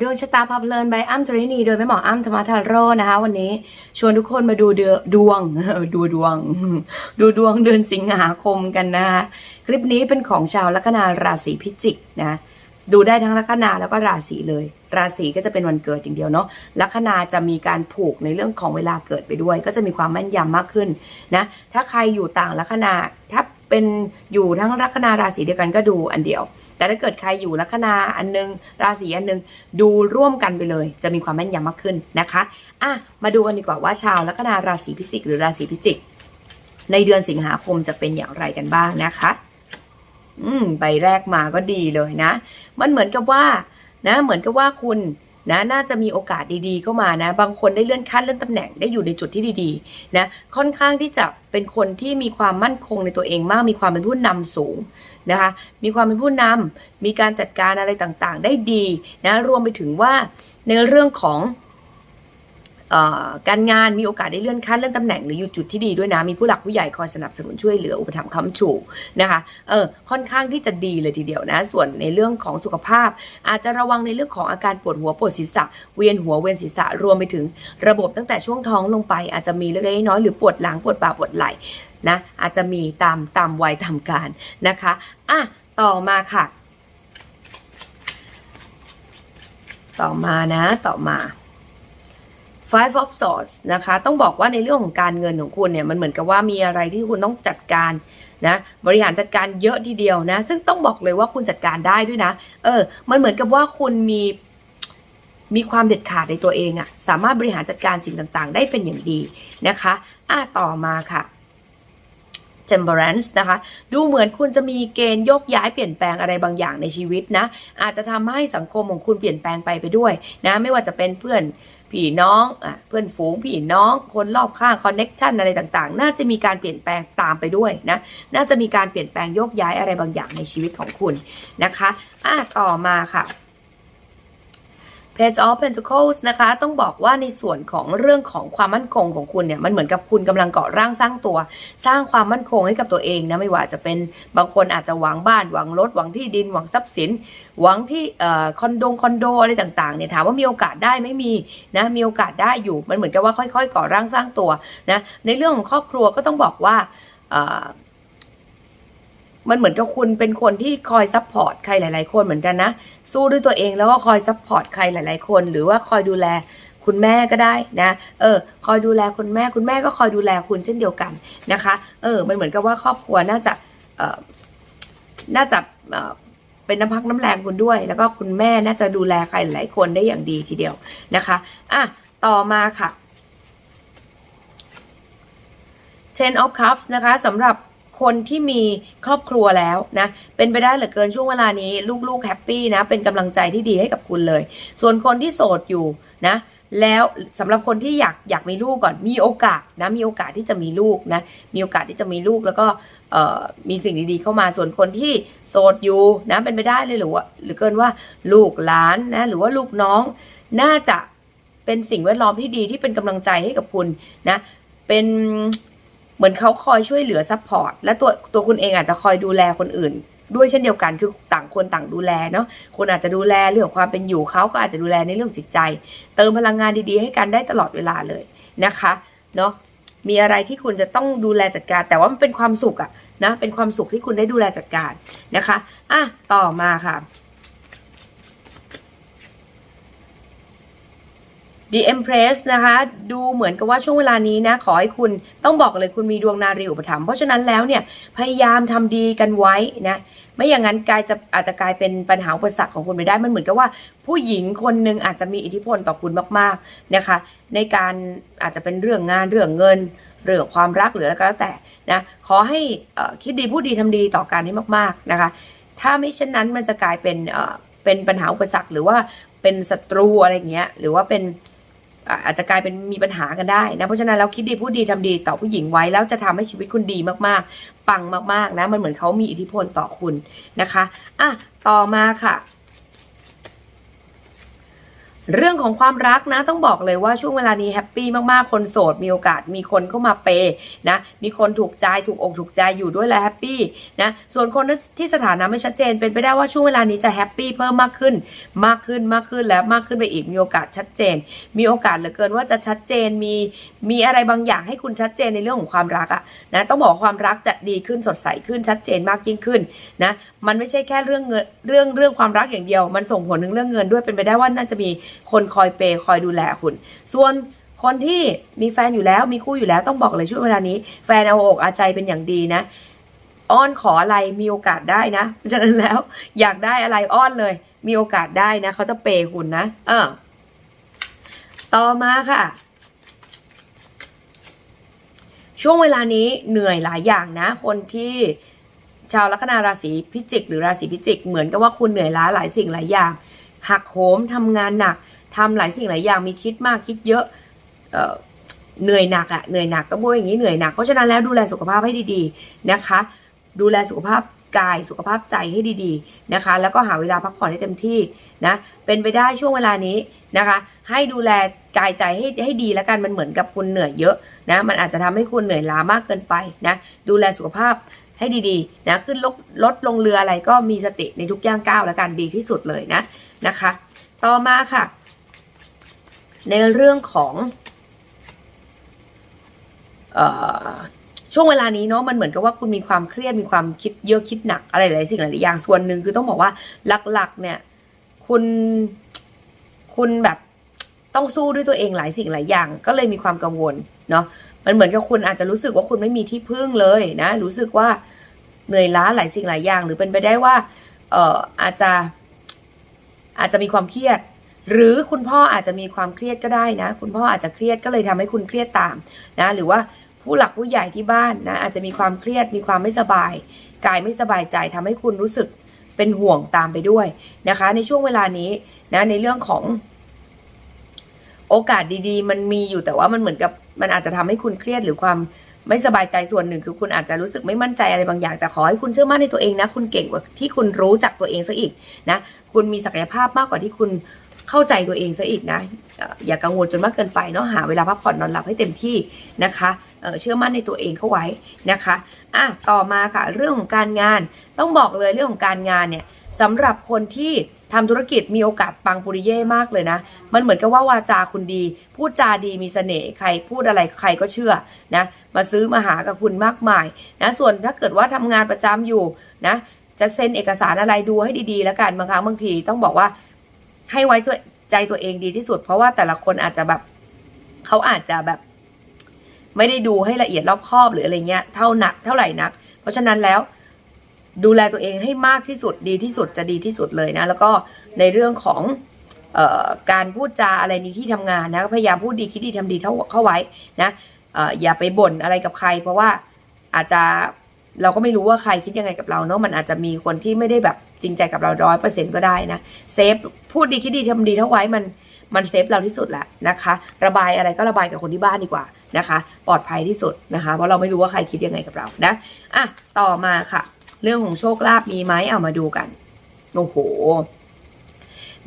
ดวงชะตาพาเลินใบอ้ำตรินีโดยแม่หมออ้ำธรรมทาโร่นะคะ วันนี้ชวนทุกคนมาดูเดือดวงดูดวง ดูดวงเดือนสิงหาคมกันนะคะคลิปนี้เป็นของชาวลัคนาราศีพิจิกนะดูได้ทั้งลัคนาแล้วก็ราศีเลย ราศีก็จะเป็นวันเกิดอย่างเดียวเนาะลัคนาจะมีการผูกในเรื่องของเวลาเกิดไปด้วย ก็จะมีความแม่นยำมากขึ้นนะถ้าใครอยู่ต่างลัคนาถ้า เป็นอยู่ทั้งลัคนาราศีเดียวกันก็ดูอันเดียว แต่ถ้าเกิดใครอยู่ลัคนาอันนึง ราศีอันนึง ดูร่วมกันไปเลย จะมีความแม่นยำมากขึ้นนะคะอะมาดูกันดีกว่าว่าชาวลัคนาราศีพิจิก หรือราศีพิจิก ในเดือนสิงหาคมจะเป็นอย่างไรกันบ้างนะคะ อืมใบแรกมาก็ดีเลยนะ มันเหมือนกับว่านะ เหมือนกับว่าคุณ นะน่าจะมีโอกาสดีๆเข้ามานะ บางคนได้เลื่อนขั้นเลื่อนตำแหน่งได้อยู่ในจุดที่ดีๆนะค่อนข้างที่จะเป็นคนที่มีความมั่นคงในตัวเองมาก มีความเป็นผู้นำสูงนะคะมีความเป็นผู้นำมีการจัดการอะไรต่างๆ ได้ดีนะรวมไปถึงว่าในเรื่องของ การงานมีโอกาสได้เลื่อนขั้นเลื่อนตำแหน่งหรืออยู่จุดที่ดีด้วยนะ มีผู้หลักผู้ใหญ่คอยสนับสนุนช่วยเหลืออุปถัมภ์ค้ำชูนะคะเออค่อนข้างที่จะดีเลยทีเดียวนะ ส่วนในเรื่องของสุขภาพ อาจจะระวังในเรื่องของอาการปวดหัวปวดศีรษะ เวียนหัวเวียนศีรษะรวมไปถึงระบบตั้งแต่ช่วงท้องลงไป อาจจะมีเล็กน้อยหรือปวดหลังปวดบ่าปวดไหล่นะอาจจะมีตามตามวัยตามการนะคะอะต่อมาค่ะ ต่อมานะ ต่อมา Five of Swords นะคะ ต้องบอกว่าในเรื่องของการเงินของคุณเนี่ย มันเหมือนกับว่ามีอะไรที่คุณต้องจัดการนะ บริหารจัดการเยอะทีเดียวนะ ซึ่งต้องบอกเลยว่าคุณจัดการได้ด้วยนะ เออ มันเหมือนกับว่าคุณมีมีความเด็ดขาดในตัวเองอะสามารถบริหารจัดการสิ่งต่างๆ ได้เป็นอย่างดีนะคะอะต่อมาค่ะ temperance นะคะ ดูเหมือนคุณจะมีเกณฑ์ยกย้ายเปลี่ยนแปลงอะไรบางอย่างในชีวิตนะ อาจจะทำให้สังคมของคุณเปลี่ยนแปลงไปไปด้วยนะ ไม่ว่าจะเป็นเพื่อน พี่น้องอะเพื่อนฝูงพี่น้องคนรอบข้างคอนเน็ชันอะไรต่างๆ น่าจะมีการเปลี่ยนแปลงตามไปด้วยนะ น่าจะมีการเปลี่ยนแปลงโยกย้ายอะไรบางอย่างในชีวิตของคุณนะคะอะต่อมาค่ะ Page of Pentacles นะคะ ต้องบอกว่าในส่วนของเรื่องของความมั่นคงของคุณเนี่ย มันเหมือนกับคุณกำลังเก่อร่างสร้างตัว สร้างความมั่นคงให้กับตัวเองนะ ไม่ว่าจะเป็นบางคนอาจจะหวังบ้านหวังรถหวังที่ดินหวังทรัพย์สิน หวังที่คอนโดคอนโดอะไรต่างๆเนี่ยถามว่ามีโอกาสได้ไม่มีนะมีโอกาสได้อยู่มันเหมือนกับว่าค่อยๆก่อร่างสร้างตัวนะในเรื่องของครอบครัวก็ต้องบอกว่า มันเหมือนกับคุณเป็นคนที่คอยซัพพอร์ตใครหลาย ๆ คนเหมือนกันนะ สู้ด้วยตัวเองแล้วก็คอยซัพพอร์ตใครหลาย ๆ คน หรือว่าคอยดูแลคุณแม่ก็ได้นะ เออ คอยดูแลคุณแม่ คุณแม่ก็คอยดูแลคุณเช่นเดียวกันนะคะ เออ มันเหมือนกับว่าครอบครัวน่าจะเออน่าจะเออเป็นน้ำพักน้ำแรงคุณด้วย แล้วก็คุณแม่น่าจะดูแลใครหลายคนได้อย่างดีทีเดียวนะคะ อะ ต่อมาค่ะ Ten of Cups นะคะสำหรับ คนที่มีครอบครัวแล้วนะ เป็นไปได้เหลือเกินช่วงเวลานี้ลูกๆแฮปปี้นะ เป็นกำลังใจที่ดีให้กับคุณเลย ส่วนคนที่โสดอยู่นะแล้วสำหรับคนที่อยากอยากมีลูกก่อนมีโอกาสนะมีโอกาสที่จะมีลูกนะมีโอกาสที่จะมีลูกแล้วก็มีสิ่งดีๆเข้ามาส่วนคนที่โสดอยู่นะเป็นไปได้เลยหรือว่าหรือเกินว่าลูกหลานนะหรือว่าลูกน้องน่าจะเป็นสิ่งแวดล้อมที่ดีที่เป็นกำลังใจให้กับคุณนะเป็น เหมือนเขาคอยช่วยเหลือซัพพอร์ตและตัวตัวคุณเองอาจจะคอยดูแลคนอื่น ด้วยเช่นเดียวกันคือต่างคนต่างดูแลเนาะคนอาจจะดูแลเรื่องความเป็นอยู่เขาก็อาจจะดูแลในเรื่องจิตใจ เติมพลังงานดีๆ ให้กันได้ตลอดเวลาเลยนะคะเนาะมีอะไรที่คุณจะต้องดูแลจัดการ แต่ว่ามันเป็นความสุขอะนะเป็นความสุขที่คุณได้ดูแลจัดการนะคะอะต่อมาค่ะ The Empress นะคะ ดูเหมือนกับว่าช่วงเวลานี้นะ ขอให้คุณต้องบอกเลยคุณมีดวงนารีอุปถัมภ์เพราะฉะนั้นแล้วเนี่ย พยายามทำดีกันไว้นะ ไม่อย่างนั้นกายจะอาจจะกลายเป็นปัญหาอุปสรรคของคุณไปได้ มันเหมือนกับว่า ผู้หญิงคนหนึ่งอาจจะมีอิทธิพลต่อคุณมาก ๆนะคะ ในการอาจจะเป็นเรื่องงานเรื่องเงินเรื่องความรักหรืออะไรก็แล้วแต่นะขอให้คิดดีพูดดีทำดีต่อกันให้มาก ๆนะคะ ถ้าไม่เช่นนั้นมันจะกลายเป็นเป็นปัญหาอุปสรรคหรือว่าเป็นศัตรูอะไรเงี้ยหรือว่าเป็น อาจจะกลายเป็นมีปัญหากันได้นะ เพราะฉะนั้นเราคิดดีพูดดีทำดีต่อผู้หญิงไว้แล้วจะทำให้ชีวิตคุณดีมากๆ ปังมากๆนะ มันเหมือนเขามีอิทธิพลต่อคุณนะคะอะต่อมาค่ะ เรื่องของความรักนะต้องบอกเลยว่าช่วงเวลานี้แฮปปี้มากๆ คนโสดมีโอกาสมีคนเข้ามาเปย์นะ มีคนถูกใจถูกอกถูกใจอยู่ด้วยและแฮปปี้นะ ส่วนคนที่สถานะไม่ชัดเจนเป็นไปได้ว่าช่วงเวลานี้จะแฮปปี้เพิ่มมากขึ้น มากขึ้นมากขึ้นแล้วมากขึ้นไปอีกมีโอกาสชัดเจน มีโอกาสเหลือเกินว่าจะชัดเจนมีมีอะไรบางอย่างให้คุณชัดเจนในเรื่องของความรักอะนะต้องบอกความรักจะดีขึ้นสดใสขึ้นชัดเจนมากยิ่งขึ้นนะมันไม่ใช่แค่เรื่องเงินเรื่องเรื่องความรักอย่างเดียว มันส่งผลถึงเรื่องเงินด้วยเป็นไปได้ว่าน่าจะมีคนคอยเปย์คอยดูแลคุณ ส่วนคนที่มีแฟนอยู่แล้วมีคู่อยู่แล้วต้องบอกเลยช่วงเวลานี้ แฟนเอาอกเอาใจเป็นอย่างดีนะ อ้อนขออะไรมีโอกาสได้นะเพราะฉะนั้นแล้วอยากได้อะไรอ้อนเลย มีโอกาสได้นะเขาจะเปย์คุณนะเออต่อมาค่ะ ช่วงเวลานี้เหนื่อยหลายอย่างนะ คนที่ชาวลัคนาราศีพิจิก หรือราศีพิจิก เหมือนกับว่าคุณเหนื่อยล้าหลายสิ่งหลายอย่าง หักโหมทำงานหนักทำหลายสิ่งหลายอย่างมีคิดมากคิดเยอะเออเหนื่อยหนักอะเหนื่อยหนักต้องพูดอย่างนี้เหนื่อยหนักเพราะฉะนั้นแล้วดูแลสุขภาพให้ดีๆนะคะ ดูแลสุขภาพกายสุขภาพใจให้ดีๆนะคะ แล้วก็หาเวลาพักผ่อนให้เต็มที่นะเป็นไปได้ช่วงเวลานี้นะคะ ให้ดูแลกายใจให้ให้ดีแล้วกันมันเหมือนกับคุณเหนื่อยเยอะนะมันอาจจะทำให้คุณเหนื่อยล้ามากเกินไปนะดูแลสุขภาพให้ดีๆนะขึ้นลดลดลงเรืออะไรก็มีสติในทุกย่างก้าวแล้วกันดีที่สุดเลยนะ นะคะ ต่อมาค่ะ ในเรื่องของช่วงเวลานี้เนาะมันเหมือนกับว่าคุณมีความเครียดมีความคิดเยอะคิดหนักอะไรหลายสิ่งหลายอย่างส่วนหนึ่งคือต้องบอกว่าหลักๆ เนี่ย คุณคุณแบบต้องสู้ด้วยตัวเองหลายสิ่งหลายอย่าง ก็เลยมีความกังวลเนาะมันเหมือนกับคุณอาจจะรู้สึกว่าคุณไม่มีที่พึ่งเลยนะ รู้สึกว่าเหนื่อยล้าหลายสิ่งหลายอย่าง หรือเป็นไปได้ว่า เอ่ออาจจะ อาจจะมีความเครียด หรือคุณพ่ออาจจะมีความเครียดก็ได้นะ คุณพ่ออาจจะเครียดก็เลยทำให้คุณเครียดตามนะ หรือว่าผู้หลักผู้ใหญ่ที่บ้านนะอาจจะมีความเครียดมีความไม่สบาย กายไม่สบายใจทำให้คุณรู้สึกเป็นห่วงตามไปด้วยนะคะ ในช่วงเวลานี้นะในเรื่องของโอกาสดีๆ มันมีอยู่แต่ว่ามันเหมือนกับมันอาจจะทำให้คุณเครียดหรือความ ไม่สบายใจส่วนหนึ่งคือคุณอาจจะรู้สึกไม่มั่นใจอะไรบางอย่าง แต่ขอให้คุณเชื่อมั่นในตัวเองนะ คุณเก่งกว่าที่คุณรู้จักตัวเองซะอีกนะ คุณมีศักยภาพมากกว่าที่คุณ เข้าใจตัวเองซะอีกนะอย่ากังวลจนมากเกินไปเนาะหาเวลาพักผ่อนนอนหลับให้เต็มที่นะคะเชื่อมั่นในตัวเองเข้าไว้นะคะอะต่อมาค่ะเรื่องของการงานต้องบอกเลยเรื่องของการงานเนี่ยสำหรับคนที่ทำธุรกิจมีโอกาสปังปุริเย่มากเลยนะ มันเหมือนกับว่าวาจาคุณดี พูดจาดีมีเสน่ห์ใครพูดอะไรใครก็เชื่อนะ มาซื้อมาหากับคุณมากมายนะส่วนถ้าเกิดว่าทำงานประจำอยู่นะ จะเซ็นเอกสารอะไรดูให้ดีๆ แล้วกันบางครั้งบางทีต้องบอกว่า ให้ไว้ใจตัวเองดีที่สุด เพราะว่าแต่ละคนอาจจะแบบเขาอาจจะแบบ ไม่ได้ดูให้ละเอียดรอบคอบหรืออะไรเงี้ยเท่าหนักเท่าไหร่นัก เพราะฉะนั้นแล้ว ดูแลตัวเองให้มากที่สุดดีที่สุดจะดีที่สุดเลยนะ แล้วก็ในเรื่องของออการพูดจาอะไรในที่ทำงานนะพยายามพูดดีคิดดีทำดีเท่าเข้าไว้นะอออย่าไปบ่นอะไรกับใคร เพราะว่าอาจจะ เราก็ไม่รู้ว่าใครคิดยังไงกับเราเนาะมันอาจจะมีคนที่ไม่ได้แบบจริงใจกับเราร้อยเปอร์เซ็นต์ก็ได้นะเซฟพูดดีคิดดีทำดีเท่าไว้มันมันเซฟเราที่สุดแหละนะคะ ระบายอะไรก็ระบายกับคนที่บ้านดีกว่านะคะ ปลอดภัยที่สุดนะคะ เพราะเราไม่รู้ว่าใครคิดยังไงกับเรานะอะต่อมาค่ะ เรื่องของโชคลาภมีไหมเอามาดูกันโอ้โห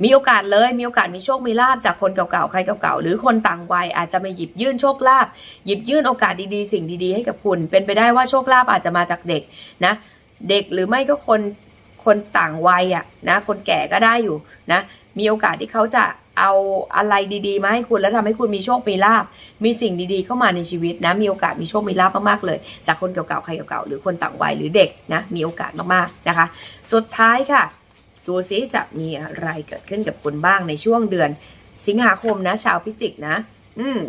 มีโอกาสเลยมีโอกาสมีโชคมีลาบจากคนเก่าๆใครเก่าๆหรือคนต่างวัยอาจจะมาหยิบยื่นโชคลาภหยิบยื่นโอกาสดีๆ สิ่งดีๆให้กับคุณ เป็นไปได้ว่าโชคลาภอาจจะมาจากเด็กนะเด็กหรือไม่ก็คนคนต่างวัยอะนะคนแก่ก็ได้อยู่นะมีโอกาสที่เขาจะเอาอะไรดีๆมาให้คุณแล้วทำให้คุณมีโชค มีลาบ มีสิ่งดีๆ เข้ามาในชีวิตนะ มีโอกาสมีโชค มีลาบมากๆเลย จากคนเก่าๆ ใครเก่าๆ หรือคนต่างวัยหรือเด็กนะ มีโอกาสมากๆนะคะ สุดท้ายค่ะ ดูซิจะมีอะไรเกิดขึ้นกับคุณบ้างในช่วงเดือน สิงหาคมนะ ชาวพิจิกนะ อืม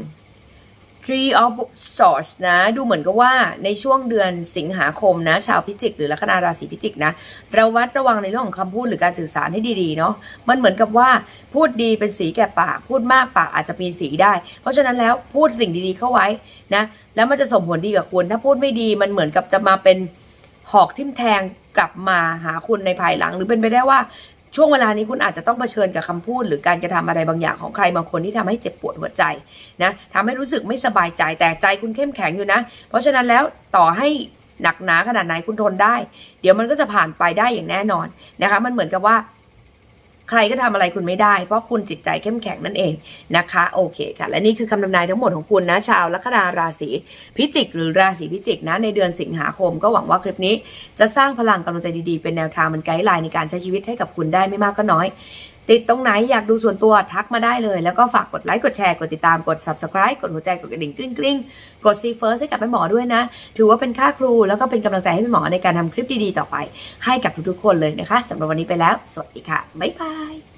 Three of Swords นะ ดูเหมือนกับว่าในช่วงเดือนสิงหาคมนะ ชาวพิจิก หรือลัคนาราศีพิจิกนะระวัดระวังในเรื่องของคำพูดหรือการสื่อสารให้ดีๆเนาะมันเหมือนกับว่าพูดดีเป็นสีแก่ปาก พูดมากปากอาจจะมีสีได้ เพราะฉะนั้นแล้วพูดสิ่งดีๆเข้าไว้นะ แล้วมันจะส่งผลดีกับคุณถ้าพูดไม่ดีมันเหมือนกับจะมาเป็น หอกทิ่มแทงกลับมาหาคุณในภายหลัง หรือเป็นไปได้ว่าช่วงเวลานี้คุณอาจจะต้องเผชิญกับคำพูด หรือการกระทำอะไรบางอย่างของใครบางคนที่ทำให้เจ็บปวดหัวใจนะทำให้รู้สึกไม่สบายใจแต่ใจคุณเข้มแข็งอยู่นะ เพราะฉะนั้นแล้วต่อให้หนักหนาขนาดไหนคุณทนได้ เดี๋ยวมันก็จะผ่านไปได้อย่างแน่นอนนะคะ มันเหมือนกับว่า รก็ทำอะไรคุณไม่ได้ เพราะคุณจิตใจเข้มแข็งนั่นเองนะคะ โอเคค่ะ และนี่คือคำทำนายทั้งหมดของคุณนะชาวลัคนาราศีพิจิก หรือราศีพิจิกนะในเดือนสิงหาคม ก็หวังว่าคลิปนี้จะสร้างพลังกำลังใจดีๆ เป็นแนวทางมันไกด์ไลน์ในการใช้ชีวิตให้กับคุณได้ไม่มากก็น้อย ติดตรงไหนอยากดูส่วนตัวทักมาได้เลย แล้วก็ฝากกดไลค์กดแชร์กดติดตามกด subscribe กดหัวใจกดกระดิ่งกริ๊งกริ๊งกดซีเฟิร์สให้กับแม่หมอด้วยนะ ถือว่าเป็นค่าครูแล้วก็เป็นกำลังใจให้แม่หมอในการทำคลิปดีๆต่อไป ให้กับทุกๆคนเลยนะคะสำหรับวันนี้ไปแล้ว สวัสดีค่ะบ๊ายบาย